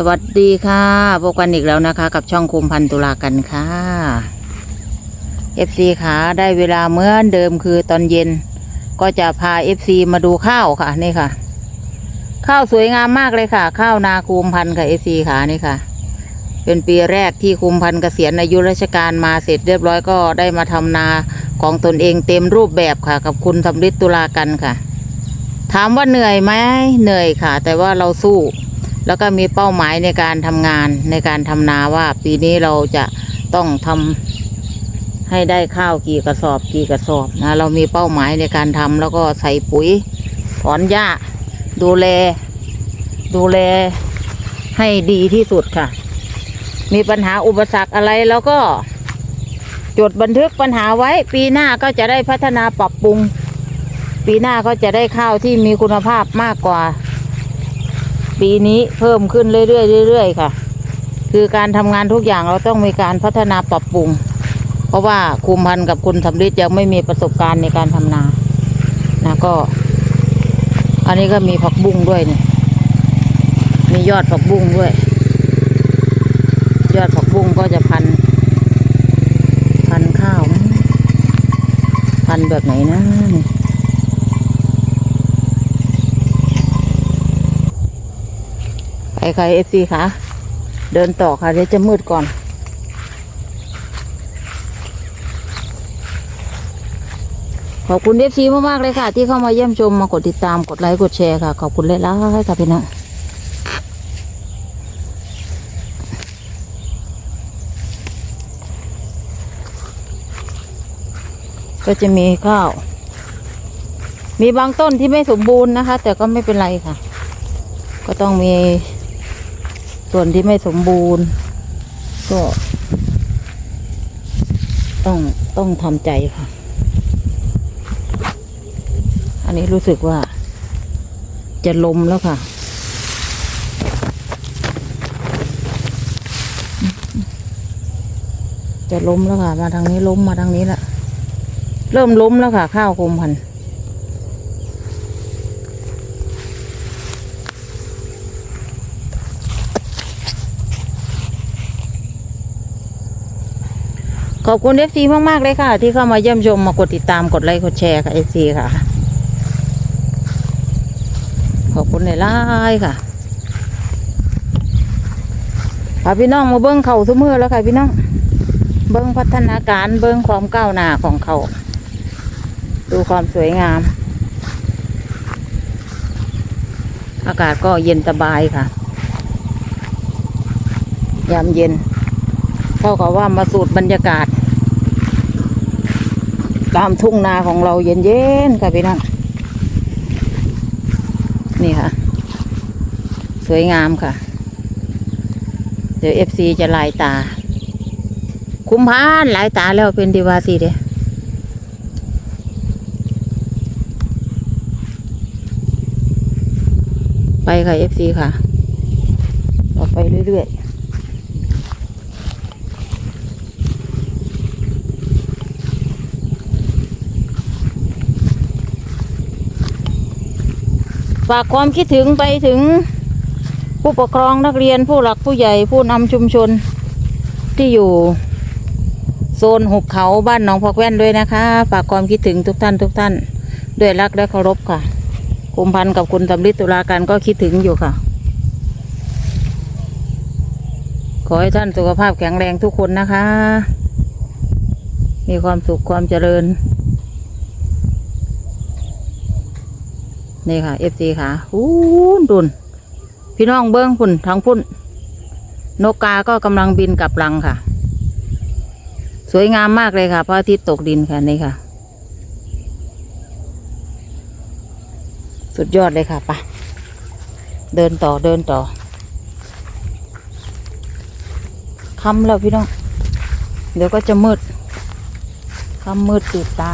สวัสดีค่ะพบกันอีกแล้วนะคะ กับช่องคุมพันตุลากันค่ะ FC ขาได้เวลาเหมือนเดิมคือตอนเย็น ก็จะพา FC มาดูข้าวค่ะนี่ค่ะ ข้าวสวยงามมากเลยค่ะ ข้าวนาคุมพันธุ์ค่ะ FC ขานี่ค่ะ เป็นปีแรกที่คุมพันธุเกษียณอายุราชการมาเสร็จเรียบร้อยก็ได้มาทำนาของตนเองเต็มรูปแบบค่ะ กับคุณสำริดตุลากันค่ะ ถามว่าเหนื่อยไหมเหนื่อยค่ะ แต่ว่าเราสู้ แล้วก็มีเป้าหมายในการทำงานในการทำนาว่า ปีนี้เราจะต้องทำให้ได้ข้าวกี่กระสอบกี่กระสอบนะเรามีเป้าหมายในการทำแล้วก็ใส่ปุ๋ยถอนหญ้า ดูแล ดูแลให้ดีที่สุดค่ะ มีปัญหาอุปสรรคอะไรแล้วก็ จดบันทึกปัญหาไว้ ปีหน้าก็จะได้พัฒนาปรับปรุง ปีหน้าก็จะได้ข้าวที่มีคุณภาพมากกว่า ปีนี้เพิ่มขึ้นเรื่อยๆเรื่อยๆค่ะ คือการทำงานทุกอย่างเราต้องมีการพัฒนาปรับปรุง เพราะว่าคุมพันกับคุณสำริดยังไม่มีประสบการณ์ในการทำนานะก็ อันนี้ก็มีผักบุ้งด้วยนี่มียอดผักบุ้งด้วย ยอดผักบุ้งก็จะพัน พันข้าว พันแบบไหนนะนี่ไป ใครเอฟซีคะเดินต่อค่ะเดี๋ยวจะมืดก่อน ขอบคุณเอฟซีมากๆเลยค่ะ ที่เข้ามาเยี่ยมชมมากดติดตามกดไลค์กดแชร์ค่ะ ขอบคุณเลยละค่ะพี่น้องก็จะมีข้าว มีบางต้นที่ไม่สมบูรณ์นะคะ แต่ก็ไม่เป็นไรค่ะ ก็ต้องมี ส่วนที่ไม่สมบูรณ์ ก็ ต้องต้องทำใจค่ะ อันนี้รู้สึกว่า จะลมแล้วค่ะจะล้มแล้วค่ะ มาทางนี้ล้มมาทางนี้ละเริ่มล้มแล้วค่ะ ข้าวคมพันธุ์ ขอบคุณเอฟซีมากๆเลยค่ะ ที่เข้ามาเยี่ยมชมมากดติดตามกดไลค์กดแชร์ค่ะเอฟซีค่ะ ขอบคุณในไลน์ค่ะพาพี่น้องมาเบิ้งเขาทุกมือแล้วค่ะพี่น้อง เบิ้งพัฒนาการเบิ้งความก้าวหน้าของเขา ดูความสวยงาม อากาศก็เย็นสบายค่ะ ยามเย็นเท่ากับว่ามาสูดบรรยากาศ ตามทุ่งนาของเราเย็นๆค่ะพี่น้องนี่ค่ะ สวยงามค่ะ เดี๋ยวเอฟซีจะลายตา คุ้มพานลายตาแล้วเป็นดีวาสีเด้ไปค่ะเอฟซีค่ะ ต่อไปเรื่อยๆ ฝากความคิดถึงไปถึงผู้ปกครองนักเรียนผู้หลักผู้ใหญ่ผู้นำชุมชนที่อยู่โซนหุบเขาบ้านหนองพอกแว่นด้วยนะคะ ฝากความคิดถึงทุกท่านทุกท่าน ด้วยรักและเคารพค่ะคุมพันกับคุณสำริตุลาการก็คิดถึงอยู่ค่ะ ขอให้ท่านสุขภาพแข็งแรงทุกคนนะคะ มีความสุขความเจริญ นี่ค่ะเอฟซีค่ะอู้นดุนพี่น้องเบิ้งพุ่นทั้งพุ่น นกกาก็กำลังบินกลับรังค่ะ สวยงามมากเลยค่ะพระอาทิตย์ตกดินค่ะนี่ค่ะ สุดยอดเลยค่ะไปะเดินต่อเดินต่อค่ำแล้วพี่น้อง เดี๋ยวก็จะมืดค่ำมืดติดตา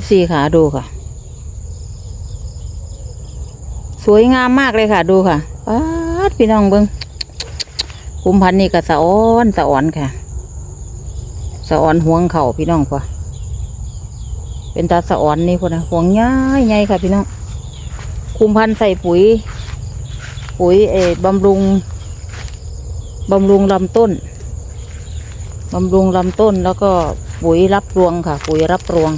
FC ค่ะดูค่ะ สวยงามมากเลยค่ะ ดูค่ะป๊าดพี่น้องเบิงคุมพันนี่ก็สะอ้อนสะอ่อนค่ะ สะอ่อนห่วงเข่าพี่น้องปะเป็นตาสะอ่อนนี่พอนะห่วงง่ายไงค่ะ พี่น้องคุมพันใส่ปุ๋ย ปุ๋ยเออบำรุงบำรุงลำต้นบำรุงลำต้นแล้วก็ปุ๋ยรับรวงค่ะ ปุ๋ยรับรวง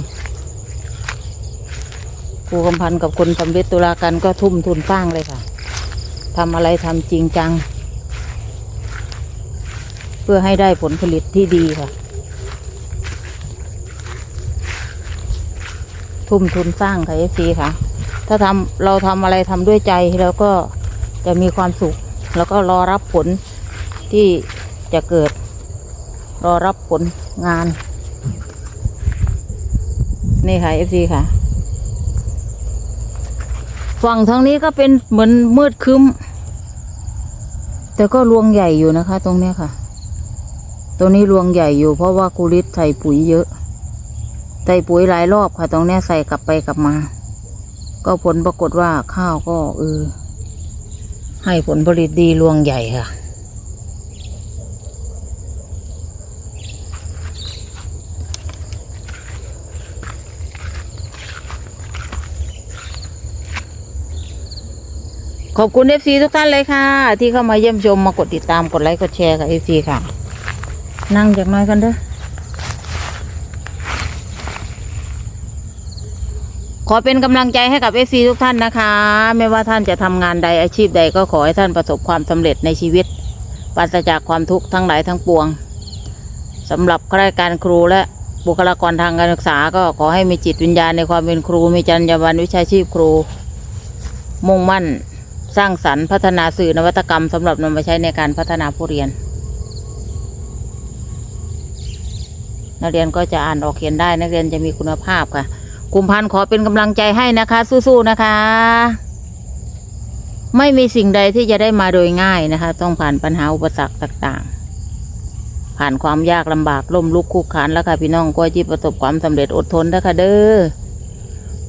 ครูกำพันกับคนสำเร็จตุลากันก็ทุ่มทุนสร้างเลยค่ะทำอะไรทำจริงจัง เพื่อให้ได้ผลผลิตที่ดีค่ะ ทุ่มทุนสร้างค่ะเอฟซีค่ะ ถ้าทำเราทำอะไรทำด้วยใจแล้วก็จะมีความสุข แล้วก็รอรับผลที่จะเกิด รอรับผลงาน นี่ค่ะเอฟซีค่ะ ฝั่งทางนี้ก็เป็นเหมือนมืดครึ้ม แต่ก็รวงใหญ่อยู่นะคะ ตรงเนี้ยค่ะตรงนี้รวงใหญ่อยู่ เพราะว่ากูริดใส่ปุ๋ยเยอะ ใส่ปุ๋ยหลายรอบค่ะ ตรงเนี้ยใส่กลับไปกลับมา ก็ผลปรากฏว่าข้าวก็เออให้ผลผลิตดีรวงใหญ่ค่ะ ขอบคุณเอฟซีทุกท่านเลยค่ะ ที่เข้ามาเยี่ยมชมมากดติดตามกดไลค์กดแชร์ค่ะเอฟซีค่ะ นั่งจากน้อยกันเด้อขอเป็นกำลังใจให้กับเอฟซีทุกท่านนะคะ ไม่ว่าท่านจะทำงานใดอาชีพใดก็ขอให้ท่านประสบความสำเร็จในชีวิตปราศจากความทุกข์ทั้งหลายทั้งปวงสำหรับข้าราชการครูและบุคลากรทางการศึกษา ก็ขอให้มีจิตวิญญาณในความเป็นครู มีจรรยาบรรณวิชาชีพครู มุ่งมั่น สร้างสรรค์พัฒนาสื่อนวัตกรรมสำหรับนำมาใช้ในการพัฒนาผู้เรียน นักเรียนก็จะอ่านออกเขียนได้ นักเรียนจะมีคุณภาพค่ะกลุ่มพันขอเป็นกำลังใจให้นะคะ สู้ๆนะคะ ไม่มีสิ่งใดที่จะได้มาโดยง่ายนะคะ ต้องผ่านปัญหาอุปสรรคต่างๆ ผ่านความยากลำบากล่มลุกคุกขานแล้วค่ะพี่น้องก็ที่ประสบความสำเร็จอดทนนะคะเด้อ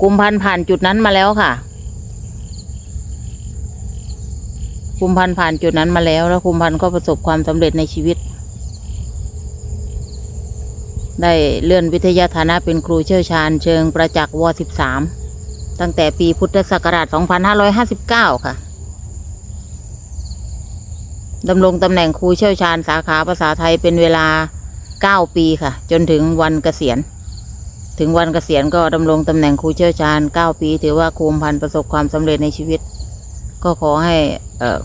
กลุ่มพันผ่านจุดนั้นมาแล้วค่ะ คุมพันธ์ผ่านจุดนั้นมาแล้ว แล้วคุมพันธ์ก็ประสบความสำเร็จในชีวิต ได้เลื่อนวิทยาฐานะเป็นครูเชี่ยวชาญเชิงประจักษ์ว13ตั้งแต่ปีพุทธศักราช 2559 ค่ะดำรงตำแหน่งครูเชี่ยวชาญสาขาภาษาไทยเป็นเวลา 9 ปีค่ะ จนถึงวันเกษียณ ถึงวันเกษียณก็ดำรงตำแหน่งครูเชี่ยวชาญ 9 ปี ถือว่าครูพันธ์ประสบความสำเร็จในชีวิต ก็ขอให้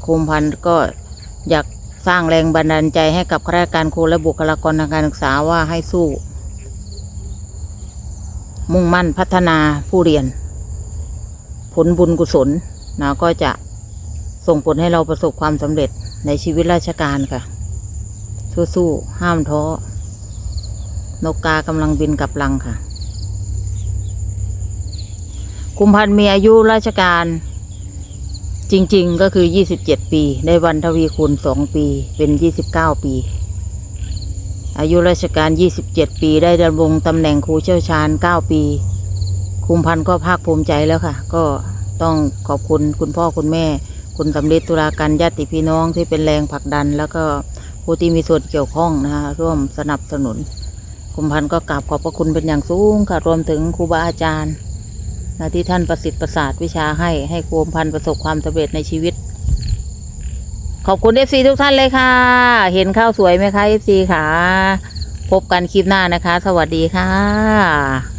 คุมพันธ์ก็อยากสร้างแรงบันดาลใจให้กับข้าราชการครูและบุคลากรทางการศึกษาว่าให้สู้ มุ่งมั่นพัฒนาผู้เรียน ผลบุญกุศลนะก็จะส่งผลให้เราประสบความสำเร็จในชีวิตราชการค่ะ สู้ๆห้ามท้อ นกกากำลังบินกลับลังค่ะ คุมพันธ์มีอายุราชการ จริง ๆ ก็คือ 27 ปี ได้วันทวีคูณ 2 ปี เป็น 29 ปี อายุราชการ 27 ปี ได้ดำรงตำแหน่งครูเชี่ยวชาญ 9 ปี คุมพันธ์ก็ภาคภูมิใจแล้วค่ะ ก็ต้องขอบคุณคุณพ่อคุณแม่ คุณสำเร็จตุลาการญาติพี่น้องที่เป็นแรงผลักดัน แล้วก็ผู้ที่มีส่วนเกี่ยวข้องนะคะร่วมสนับสนุน คุมพันธ์ก็กราบขอบพระคุณเป็นอย่างสูงค่ะ รวมถึงครูบาอาจารย์ นะที่ท่านประสิทธิ์ประสาทวิชาให้ให้ครูพันประสบความสำเร็จในชีวิต ขอบคุณเอฟซีทุกท่านเลยค่ะ เห็นข้าวสวยไหมคะเอฟซีค่ะ พบกันคลิปหน้านะคะ สวัสดีค่ะ